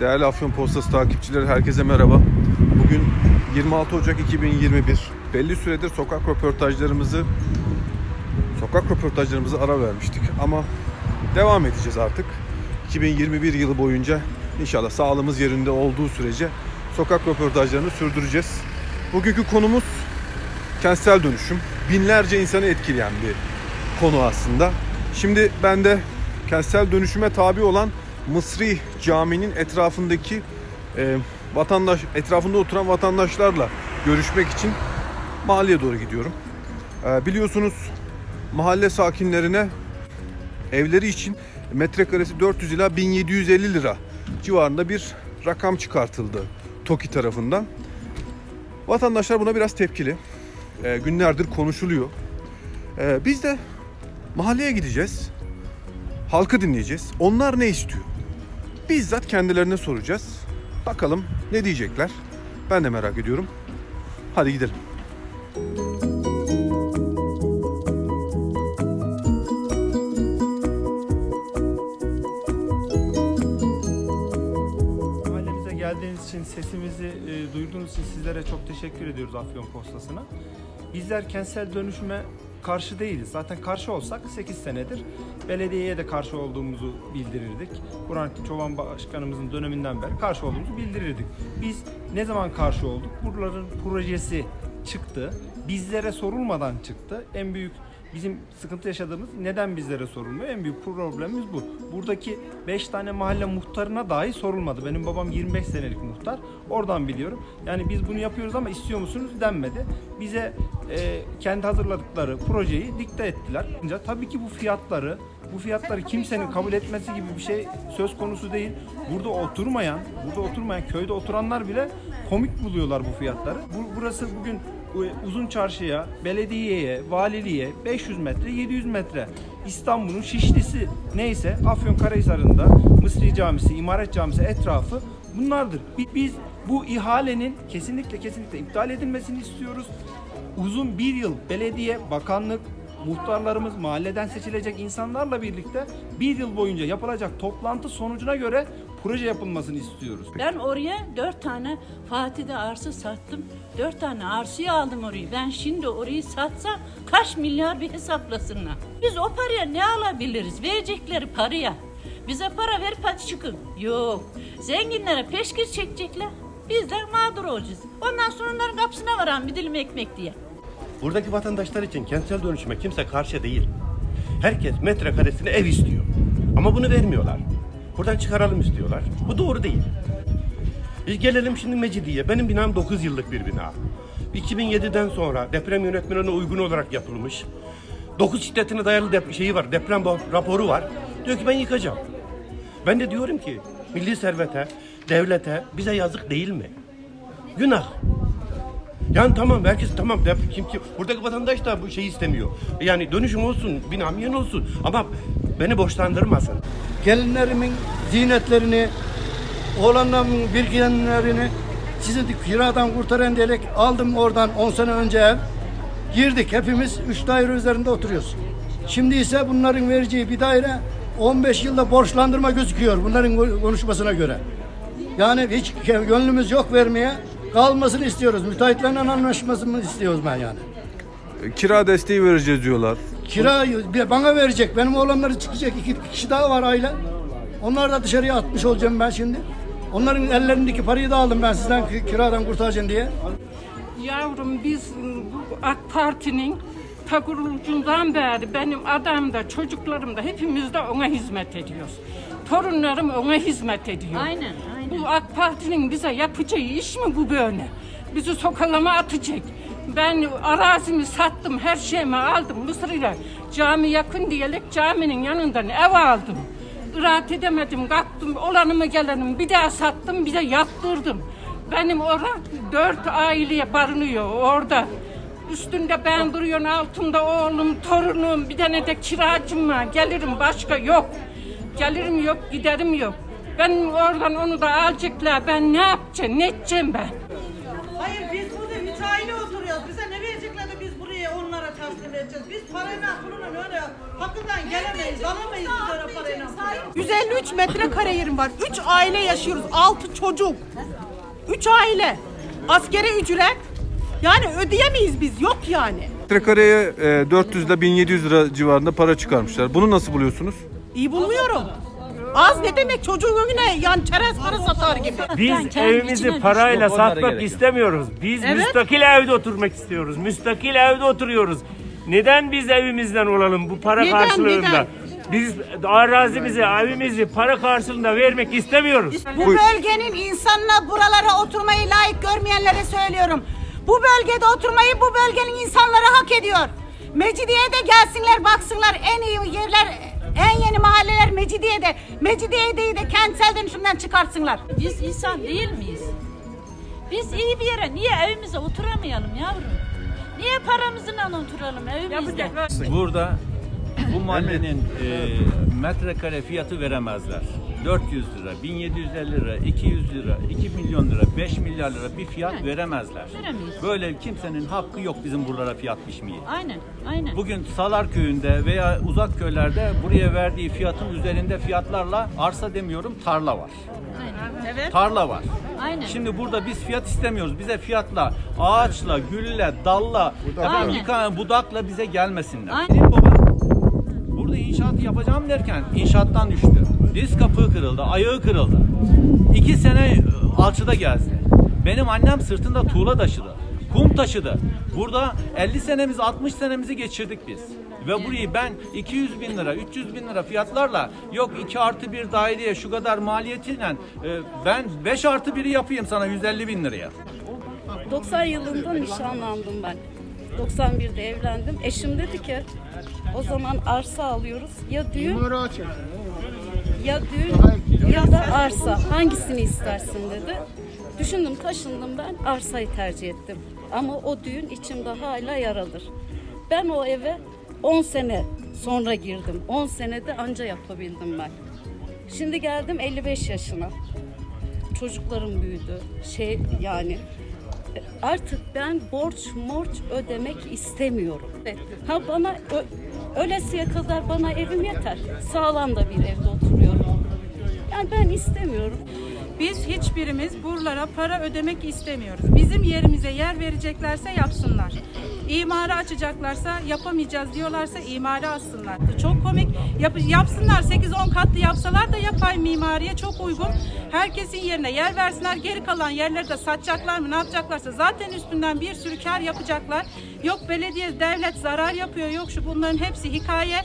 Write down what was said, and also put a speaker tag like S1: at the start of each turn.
S1: Değerli Afyon Postası takipçileri herkese merhaba. Bugün 26 Ocak 2021. Belli süredir sokak röportajlarımızı sokak röportajlarımızı ara vermiştik ama devam edeceğiz artık. 2021 yılı boyunca inşallah sağlığımız yerinde olduğu sürece sokak röportajlarını sürdüreceğiz. Bugünkü konumuz kentsel dönüşüm. Binlerce insanı etkileyen bir konu aslında. Şimdi ben de kentsel dönüşüme tabi olan Mısri Camii'nin etrafındaki e, vatandaş etrafında oturan vatandaşlarla görüşmek için mahalleye doğru gidiyorum. E, biliyorsunuz mahalle sakinlerine evleri için metrekaresi 400 ila 1750 lira civarında bir rakam çıkartıldı TOKİ tarafından. Vatandaşlar buna biraz tepkili. E, günlerdir konuşuluyor. E, biz de mahalleye gideceğiz. Halkı dinleyeceğiz. Onlar ne istiyor? Bizzat kendilerine soracağız. Bakalım ne diyecekler. Ben de merak ediyorum. Hadi gidelim.
S2: Mahallemize geldiğiniz için, sesimizi e, duyduğunuz için sizlere çok teşekkür ediyoruz Afyon Postası'na. Bizler kentsel dönüşüme karşı değiliz. Zaten karşı olsak 8 senedir belediyeye de karşı olduğumuzu bildirirdik. Burhanettin Çoban Başkanımızın döneminden beri karşı olduğumuzu bildirirdik. Biz ne zaman karşı olduk? Buraların projesi çıktı. Bizlere sorulmadan çıktı. En büyük bizim sıkıntı yaşadığımız neden bizlere sorulmuyor? En büyük problemimiz bu. Buradaki 5 tane mahalle muhtarına dahi sorulmadı. Benim babam 25 senelik muhtar. Oradan biliyorum. Yani biz bunu yapıyoruz ama istiyor musunuz denmedi. Bize e, kendi hazırladıkları projeyi dikte ettiler. Tabii ki bu fiyatları bu fiyatları kimsenin kabul etmesi gibi bir şey söz konusu değil. Burada oturmayan, burada oturmayan köyde oturanlar bile komik buluyorlar bu fiyatları. Bu, burası bugün bu uzun çarşıya, belediyeye, valiliğe 500 metre, 700 metre. İstanbul'un Şişlisi neyse Afyonkarahisar'ında Mısri Camisi, İmaret Camisi etrafı bunlardır. Bi- Biz bu ihalenin kesinlikle kesinlikle iptal edilmesini istiyoruz. Uzun bir yıl belediye, bakanlık, muhtarlarımız, mahalleden seçilecek insanlarla birlikte bir yıl boyunca yapılacak toplantı sonucuna göre proje yapılmasını istiyoruz.
S3: Ben oraya dört tane Fatih'de arsa sattım. Dört tane arsayı aldım orayı. Ben şimdi orayı satsam kaç milyar bir hesaplasınlar. Biz o paraya ne alabiliriz? Verecekleri paraya. Bize para ver hadi çıkın. Yok. Zenginlere peşkir çekecekler. Biz de mağdur olacağız. Ondan sonra onların kapısına varan bir dilim ekmek diye.
S4: Buradaki vatandaşlar için kentsel dönüşüme kimse karşı değil. Herkes metrekaresine ev istiyor. Ama bunu vermiyorlar. Buradan çıkaralım istiyorlar. Bu doğru değil. Biz gelelim şimdi Mecidiye. Benim binam 9 yıllık bir bina. 2007'den sonra deprem yönetmenine uygun olarak yapılmış. 9 şiddetine dayalı dep- şeyi var, deprem raporu var. Diyor ki ben yıkacağım. Ben de diyorum ki milli servete, devlete bize yazık değil mi? Günah. Yani tamam herkes tamam dep- kim kim buradaki vatandaş da bu şeyi istemiyor. Yani dönüşüm olsun, binam yeni olsun ama beni borçlandırmasın.
S5: gelinlerimin zinetlerini, oğlanlarımın birgenlerini sizi kiradan kurtaran diyerek aldım oradan 10 sene önce ev. Girdik hepimiz 3 daire üzerinde oturuyoruz. Şimdi ise bunların vereceği bir daire 15 yılda borçlandırma gözüküyor bunların konuşmasına göre. Yani hiç gönlümüz yok vermeye kalmasını istiyoruz. Müteahhitlerle anlaşmasını istiyoruz ben yani.
S1: Kira desteği vereceğiz diyorlar.
S5: Kira bana verecek. Benim oğlanları çıkacak. iki kişi daha var aile. Onlar da dışarıya atmış olacağım ben şimdi. Onların ellerindeki parayı da aldım ben sizden ki- kiradan kurtaracağım diye.
S6: Yavrum biz bu AK Parti'nin ta beri benim adam da çocuklarım da hepimiz de ona hizmet ediyoruz. Torunlarım ona hizmet ediyor.
S3: Aynen, aynen.
S6: Bu AK Parti'nin bize yapacağı iş mi bu böyle? Bizi sokalama atacak. Ben arazimi sattım, her şeyimi aldım Mısır'ıyla. Cami yakın diyerek caminin yanından ev aldım. Rahat edemedim, kalktım, olanımı gelenim bir daha sattım, bir de yaptırdım. Benim orada dört aileye barınıyor orada. Üstünde ben duruyorum, altında oğlum, torunum, bir tane de kiracım var. Gelirim başka yok. Gelirim yok, giderim yok. Ben oradan onu da alacaklar. Ben ne yapacağım, ne edeceğim ben?
S7: Hayır biz burada müteahhile oturuyoruz. Bize ne verecekler de biz buraya onlara teslim edeceğiz. Biz parayla puluna öyle hakkından gelemeyiz. Alamayız biz öyle parayla.
S8: 153 metrekare yerim var. 3 aile yaşıyoruz. 6 çocuk. 3 aile. Askeri ücret. Yani ödeyemeyiz biz. Yok yani.
S1: Metrekareye e, 400 ile 1700 lira civarında para çıkarmışlar. Bunu nasıl buluyorsunuz?
S8: İyi bulmuyorum. Az ne demek çocuğun önüne yani çerez para satar gibi.
S3: Ben
S9: Biz
S3: kendi
S9: evimizi
S3: içine
S9: parayla
S3: düştüm.
S9: satmak istemiyoruz. Biz müstakil evde oturmak istiyoruz. Müstakil evde oturuyoruz. Neden biz evimizden olalım bu para
S8: Neden,
S9: karşılığında?
S8: neden?
S9: Biz arazimizi, evimizi para karşılığında vermek istemiyoruz.
S8: Bu bölgenin insanına buralara oturmayı layık görmeyenlere söylüyorum. Bu bölgede oturmayı bu bölgenin insanları hak ediyor. Mecidiye'de gelsinler baksınlar en iyi yerler, en yeni mahalleler Mecidiye'de. Mecidiye'deyi de kentsel dönüşümden çıkartsınlar.
S3: Biz insan değil miyiz? Biz iyi bir yere niye evimize oturamayalım yavrum? Niye paramızla oturalım evimizde?
S10: Burada bu mahallenin e, metrekare fiyatı veremezler. 400 lira, 1750 lira, 200 lira, 2 milyon lira, 5 milyar lira bir fiyat
S3: Yani,
S10: veremezler.
S3: veremeyiz.
S10: Böyle kimsenin hakkı yok bizim buralara fiyat biçmeye.
S3: Aynen, aynen.
S10: Bugün Salar köyünde veya uzak köylerde buraya verdiği fiyatın üzerinde fiyatlarla arsa demiyorum tarla var.
S3: Aynen.
S10: Tarla var.
S3: Aynen.
S10: Şimdi burada biz fiyat istemiyoruz. Bize fiyatla, ağaçla, gülle, dalla, efendim,
S3: Aynen.
S10: yıkanan budakla bize gelmesinler.
S3: Aynen.
S10: Burada inşaat yapacağım derken inşaattan düştü. Diz kapığı kırıldı, ayağı kırıldı. İki sene e, alçıda gezdi. Benim annem sırtında tuğla taşıdı. Kum taşıdı. Burada 50 senemiz 60 senemizi geçirdik biz. Ve burayı ben 200 bin lira, 300 bin lira fiyatlarla yok 2 artı 1 daireye şu kadar maliyetiyle e, ben 5 artı 1'i yapayım sana 150 bin liraya.
S11: 90 yılında nişanlandım ben. 91'de evlendim. Eşim dedi ki o zaman arsa alıyoruz. Ya düğün ya düğün ya da arsa. Hangisini istersin dedi. Düşündüm taşındım ben arsayı tercih ettim. Ama o düğün içimde hala yaradır. Ben o eve 10 sene sonra girdim. 10 senede anca yapabildim ben. Şimdi geldim 55 yaşına. Çocuklarım büyüdü. Şey yani artık ben borç morç ödemek istemiyorum. Ha bana ölesiye kadar bana evim yeter. Sağlam da bir evde oturuyorum. Yani ben istemiyorum.
S6: Biz hiçbirimiz buralara para ödemek istemiyoruz. Bizim yerimize yer vereceklerse yapsınlar. İmarı açacaklarsa yapamayacağız diyorlarsa imarı açsınlar. Çok komik. Yap- yapsınlar 8-10 katlı yapsalar da yapay mimariye çok uygun. Herkesin yerine yer versinler. Geri kalan yerleri de satacaklar mı ne yapacaklarsa zaten üstünden bir sürü kar yapacaklar. Yok belediye devlet zarar yapıyor yok şu bunların hepsi hikaye.